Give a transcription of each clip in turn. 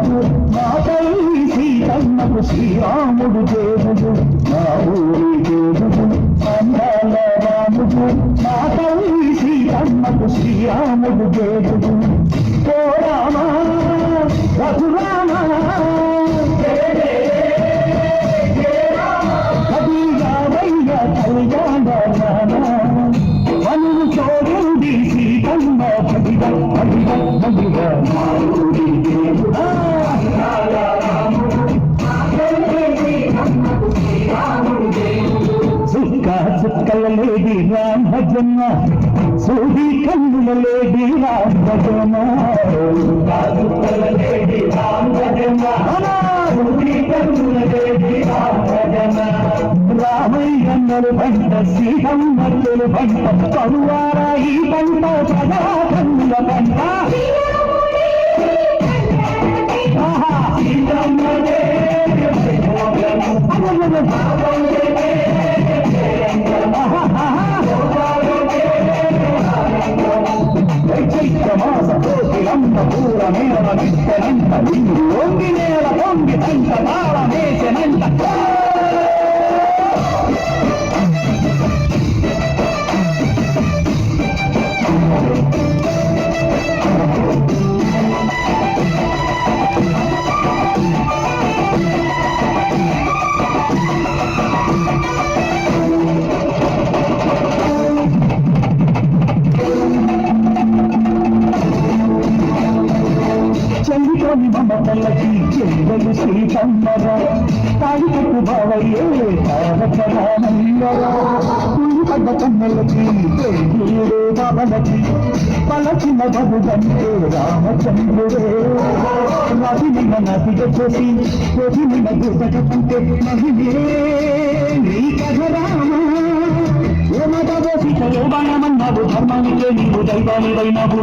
దేవుడు మా పై సీతమ్మకు శ్రీరాముడు దేవుడు మా ఊరి దేవుడు అందాల రాముడు మా పై సీతమ్మకు శ్రీరాముడు దేవుడు. ఓ రామ రఘురామ చుక్కల లేడి రామ జన్మ సూది కన్నుల లేడి రామ జన్మ చుక్క చుక్కల లేడి రామ సూది కన్నుల లేడి రామయ్యన్నలు పంట సీతమ్మలు పంట పరువార పంట ప్రజా కన్నుల పంట పూరమేర విత్తనంత నిన్ను పొంగి నేల పొంగి తంట తాళమేసనంట శ్రీకమ్మర తాడికట్టు బావయ్యే తారకరామయ్యరా పడ్డ కన్నెలకి ప్రేమిడే బాబలకి పలచిన బహుదంటే రామచంద్రుడే. నదిని నదిగ చేసి కొదిని నదుకంటే మహిళే నీ కథ రామ ఏమదో సీతలో బాణమన్నావు ధర్మానికే నీవు దైవానివైనావు.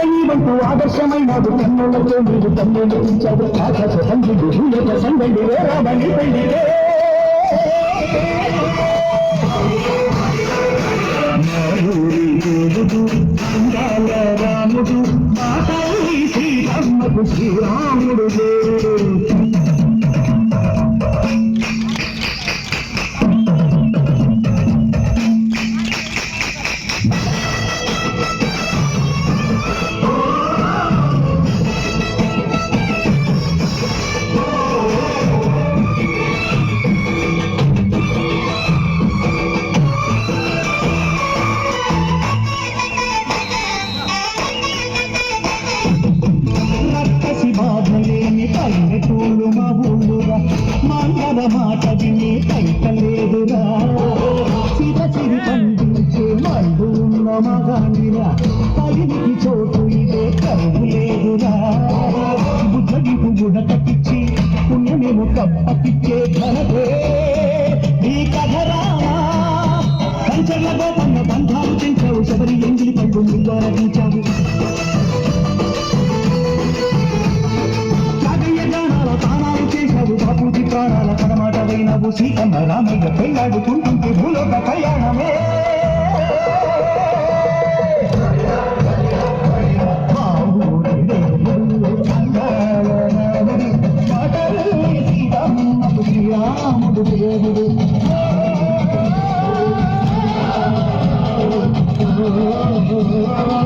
అన్నంత ఆదర్శమైన తన్నులతో మీరు నీవు తన్ను నటించావు ఆకాశ సంగీడు భూయక సంగడి పెళ్ళిరే మాయూరి దేవుడు అందాల రాముడు శ్రీరాముడు శ్రీరాముడు దేవుడు మాట విని కైకలేదురా చిర చిరి పండించే మండు ఉన్న మగానిరా. తగిలికి చోటు ఇదే కరువు లేదురా. బుద్ధగి పువ్వున కట్టించి పుణ్యమేమో కప్పకిచ్చే ధనదే నవ్వు సీతమ్మ రామయ్య పెళ్ళాడుకుంటుంటే భూలోక ప్రయాణమే రాముడు దేవుడు Oh,